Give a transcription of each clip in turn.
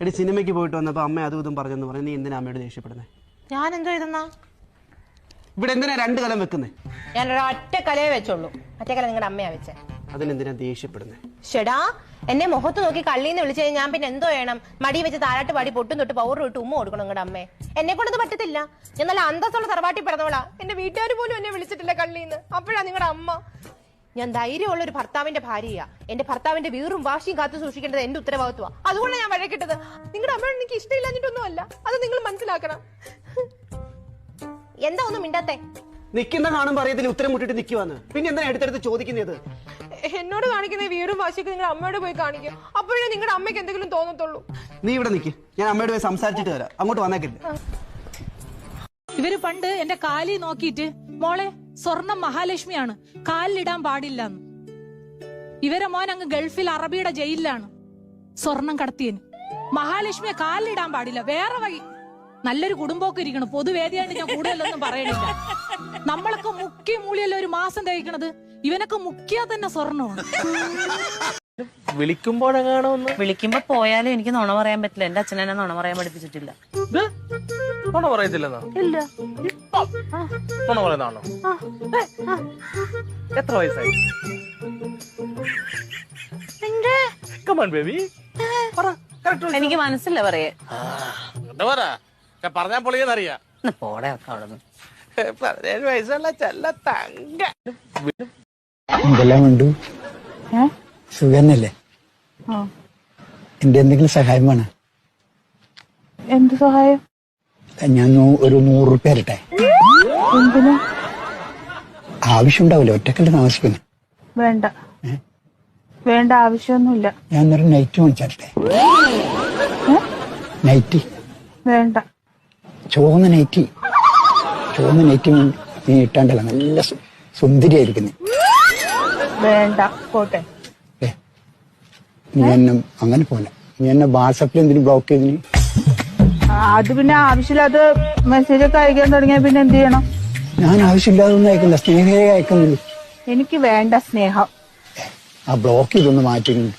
എടി സിനിമയ്ക്ക് പോയിട്ട് വന്നപ്പോൾ അമ്മ അതും ഇതും പറഞ്ഞെന്ന് പറഞ്ഞു നീ എന്തിനാ അമ്മയോട് ദേഷ്യപ്പെടുന്നത് ഞാൻ എന്തോ ഇതെന്നാ? ഇവിടെ എന്തിനാ രണ്ട് കലം വെക്കുന്നേ? ഞാൻ ഒരൊറ്റ കലയെ വെച്ചോളൂ. മറ്റേ കല നിങ്ങളുടെ അമ്മയാ വെച്ചേ. അതിനെന്തിനാ ദേഷ്യപ്പെടുന്നത് ഷെടാ എന്നെ മുഖത്ത് നോക്കി കള്ളിന്ന് വിളിച്ചു കഴിഞ്ഞാൽ ഞാൻ പിന്നെ എന്തോ ചെയ്യണം? മടി വെച്ച് താരാട്ട് പാടി പൊട്ടും തൊട്ട് പൗർ ഇട്ട് ഉമ്മ കൊടുക്കണം നിങ്ങളുടെ അമ്മേ. എന്നെ കൊണ്ടത് പറ്റത്തില്ല. ഞാൻ നല്ല അന്തസ്സുള്ള തറവാട്ടി പിറന്നവളാ. എന്റെ വീട്ടുകാർ പോലും എന്നെ വിളിച്ചിട്ടില്ല കള്ളിന്ന്. അപ്പോഴാ നിങ്ങളുടെ അമ്മ. ഞാൻ ധൈര്യമുള്ള ഒരു ഭർത്താവിന്റെ ഭാര്യയാ. എന്റെ ഭർത്താവിന്റെ വീറും വാശിയും കാത്തു സൂക്ഷിക്കേണ്ടത് എന്റെ ഉത്തരവാദിത്വം അതുകൊണ്ടാണ് ഞാൻ വഴക്കിട്ടത് നിങ്ങളുടെ അമ്മയോട് എനിക്ക് ഇഷ്ടമില്ലാഞ്ഞിട്ടൊന്നും അല്ല അത് നിങ്ങൾ മനസ്സിലാക്കണം. എന്താ ഒന്നും മിണ്ടാത്തെ? നിൽക്കുന്ന കാണും അറിയത്തില്ല ഉത്തരം മുട്ടിട്ട് നിൽക്കുവാന്ന് പിന്നെ എന്തിനാ എടുത്തെടുത്ത് ചോദിക്കുന്നത്? എന്നോട് കാണിക്കുന്ന വീറും വാശിയൊക്കെ നിങ്ങൾ അമ്മയോട് പോയി കാണിക്കും. അപ്പോഴേ നിങ്ങളുടെ അമ്മയ്ക്ക് എന്തെങ്കിലും തോന്നത്തുള്ളൂ. നീ ഇവിടെ നിൽക്ക് ഞാൻ അമ്മയോട് പോയി സംസാരിച്ചിട്ട് വരാം. അങ്ങോട്ട് വന്നേക്കില്ല ഇവർ പണ്ട് എന്റെ കാലി നോക്കിയിട്ട് മോളെ സ്വർണം മഹാലക്ഷ്മിയാണ്. കാലിലിടാൻ പാടില്ല എന്ന് ഇവരെ മോൻ അങ്ങ് ഗൾഫിൽ അറബിയുടെ ജയിലിലാണ്. സ്വർണം കടത്തിയന്. മഹാലക്ഷ്മിയെ കാലിലിടാൻ പാടില്ല. വേറെ വഴി. നല്ലൊരു കുടുംബമൊക്കെ ഇരിക്കണം. പൊതുവേദിയായിട്ട് ഞാൻ കൂടുതലൊന്നും പറയണില്ല. നമ്മളൊക്കെ മുക്കി മൂളിയല്ല ഒരു മാസം തയ്ക്കണത് ഇവനൊക്കെ മുക്കിയാ തന്നെ സ്വർണമാണ്. വിളിക്കുമ്പോഴെങ്ങാണോ ഒന്ന് വിളിക്കുമ്പോ പോയാലും എനിക്ക് നുണ പറയാൻ പറ്റില്ല. എന്റെ അച്ഛൻ എന്നെ നുണ പറയാൻ പഠിപ്പിച്ചിട്ടില്ല. ഇത് നുണ പറയത്തില്ലെന്നോ? ഇല്ല. നുണ പറയുന്നതാണോ? എത്ര വയസ്സായി? കമാൻ ബേബി പറ. കറക്റ്റ് എനിക്ക് മനസ്സില്ല പറയേ. പറ. പറഞ്ഞാ പൊളിയെന്നറിയാ. പോടെ അവിടെ പതിനേഴ് വയസ്സുള്ള ചെല്ല തങ്ക. എന്തെല്ലാം ഉണ്ട് സുഖന്നല്ലേ? എന്റെ എന്തെങ്കിലും സഹായം വേണം? എന്ത് സഹായം? ഞാൻ ഒരു നൂറ് റുപ്യ തരട്ടെ? ആവശ്യമുണ്ടാവില്ല ഒറ്റക്കല്ല താമസിക്കുന്നു. വേണ്ട. വേണ്ട ആവശ്യമൊന്നുമില്ല. ഞാൻ ഒരു നൈറ്റ് വാങ്ങിച്ചരട്ടെ? നൈറ്റി വേണ്ട. ചുവന്ന നൈറ്റി ചുവന്ന നൈറ്റി നീ ഇട്ടാണ്ടല്ല നല്ല സുന്ദരിയായിരിക്കുന്നു. വേണ്ട പോട്ടെ. നീ എന്നെ അങ്ങനെ പോലെ. നീ എന്നെ വാട്സപ്പിൽ എന്തിനു ബ്ലോക്ക് ചെയ്തിന് ആ, അത് പിന്നെ ആവശ്യമില്ലാതെ മെസ്സേജ് ഒക്കെ അയക്കാൻ തുടങ്ങിയ പിന്നെ എന്ത് ചെയ്യണം? ഞാൻ ആവശ്യമില്ലാതെ ഒന്നും അയക്കില്ല സ്നേഹയെ അയക്കുന്നുള്ളൂ. എനിക്ക് വേണ്ട സ്നേഹം. ആ ബ്ലോക്ക് ചെയ്തൊന്ന് മാറ്റുന്നു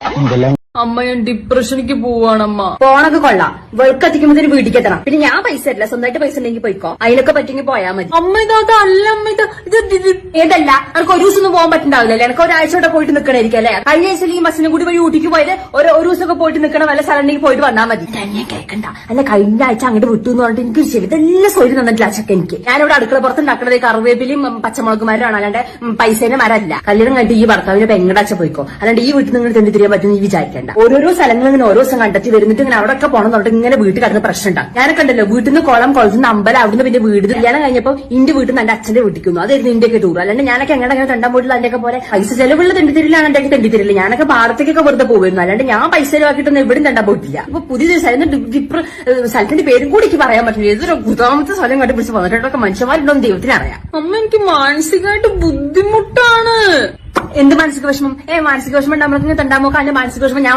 എന്തെല്ലാം? അമ്മ ഞാൻ ഡിപ്രഷനിക്ക് പോവാണമ്മ പോണൊക്കെ കൊള്ളാം. വെളുക്കത്തിക്കുമ്പോ വീട്ടിലേക്ക് എത്തണം. പിന്നെ ഞാൻ പൈസ തരില്ല സ്വന്തമായിട്ട് പൈസ ഉണ്ടെങ്കിൽ പോയിക്കോ. അതിനൊക്കെ പറ്റിയെങ്കിൽ പോയാ മതി. അമ്മ ഇത് അല്ല അമ്മ ഇത് ഇത് ഇത് ഇത് ഏതല്ല? എനിക്ക് ഒരു ദിവസം പോകാൻ പറ്റുണ്ടാവില്ലല്ലേ എനിക്ക് ഒരാഴ്ച കൂടെ പോയിട്ട് നിൽക്കണായിരിക്കും അല്ലേ? കഴിഞ്ഞ ആഴ്ച ഈ മസിനും കൂടി വഴി ഊട്ടിക്ക് പോയത് ഒരു ഒരു ദിവസമൊക്കെ പോയിട്ട് നിൽക്കണം വല്ല സ്ഥലം ഉണ്ടെങ്കിൽ പോയിട്ട് വന്നാൽ മതി. തന്നെ കേൾക്കണ്ട അല്ല കഴിഞ്ഞ ആഴ്ച അങ്ങോട്ട് വിട്ടു എന്ന് പറഞ്ഞിട്ട് എനിക്ക് ഇതെല്ലാം സൊരി തന്നിട്ടില്ല അച്ചക്ക എനിക്ക്. ഞാനിവിടെ അടുക്കള പുറത്ത് ഉണ്ടാക്കണത് കറിവേപ്പിലും പച്ചമുളക് പച്ചമുളകുമാരാണ് അല്ലാണ്ട് പൈസേന്റെ മരമല്ല. കല്യാണം കണ്ടിട്ട് ഈ ഭർത്താവിന്റെ പെങ്ങടാച്ച പോയിക്കോ. അല്ലാണ്ട് ഈ വീട്ടിൽ നിങ്ങൾ തെണ്ടി തിരിയാൻ പറ്റും നീ വിചാരിക്കേണ്ട. ഓരോരോ സ്ഥലങ്ങൾ ഇങ്ങനെ ഓരോ ദിവസം കണ്ടെത്തി വരുന്നിട്ട് ഇങ്ങനെ അവിടെ ഒക്കെ പോകണം എന്നിട്ട് ഇങ്ങനെ വീട്ടിൽ കിടന്ന് പ്രശ്നം ഉണ്ടാകും ഞാനൊക്കെ ഉണ്ടല്ലോ വീട്ടിൽ നിന്ന് കുളം കുളത്തിൽ നിന്ന് അമ്പലം അവിടുന്ന് പിന്നെ വീട് കല്യാണം കഴിഞ്ഞപ്പോൾ ഇന്റെ വീട്ടിൽ നിന്ന് എന്റെ അച്ഛന്റെ വീട്ടിൽ അതായിരുന്നു ഇന്ത്യയൊക്കെ ടൂർ അല്ലാണ്ട് ഞാനൊക്കെ എങ്ങനെ അങ്ങനെ തണ്ടാൻ പോയിട്ടില്ല അതിന്റെ ഒക്കെ പോലെ പൈസ ചെലവുള്ള തെണ്ടിത്തിരിലാണ് എന്റെ തെണ്ടിത്തിരില്ല ഞാനൊക്കെ പാടത്തേക്കൊക്കെ വെറുതെ പോകുന്നു അല്ലാണ്ട് ഞാൻ പൈസ ചെലവാക്കിയിട്ടൊന്നും എവിടെയും തണ്ടാൻ പോയിട്ടില്ല. അപ്പൊ പുതിയ സ്ഥലം ഡിപ്ര സ്ഥലത്തിന്റെ പേരും കൂടി എനിക്ക് പറയാൻ പറ്റില്ല. ഏതൊരു ഗുതാമത്തെ സ്ഥലം കണ്ടു പിടിച്ച് വന്നിട്ടൊക്കെ മനുഷ്യന്മാരുണ്ടോ എന്ന് ദൈവത്തിന് അറിയാം. അമ്മ എനിക്ക് മാനസികമായിട്ട് ബുദ്ധിമുട്ടാണ്. എന്ത് മാനസിക വിഷമം? ഏ മാനസിക വിഷമം ഉണ്ടാകുമ്പോൾ നോക്കാം അതിന്റെ മാനസിക വിഷമം ഞാൻ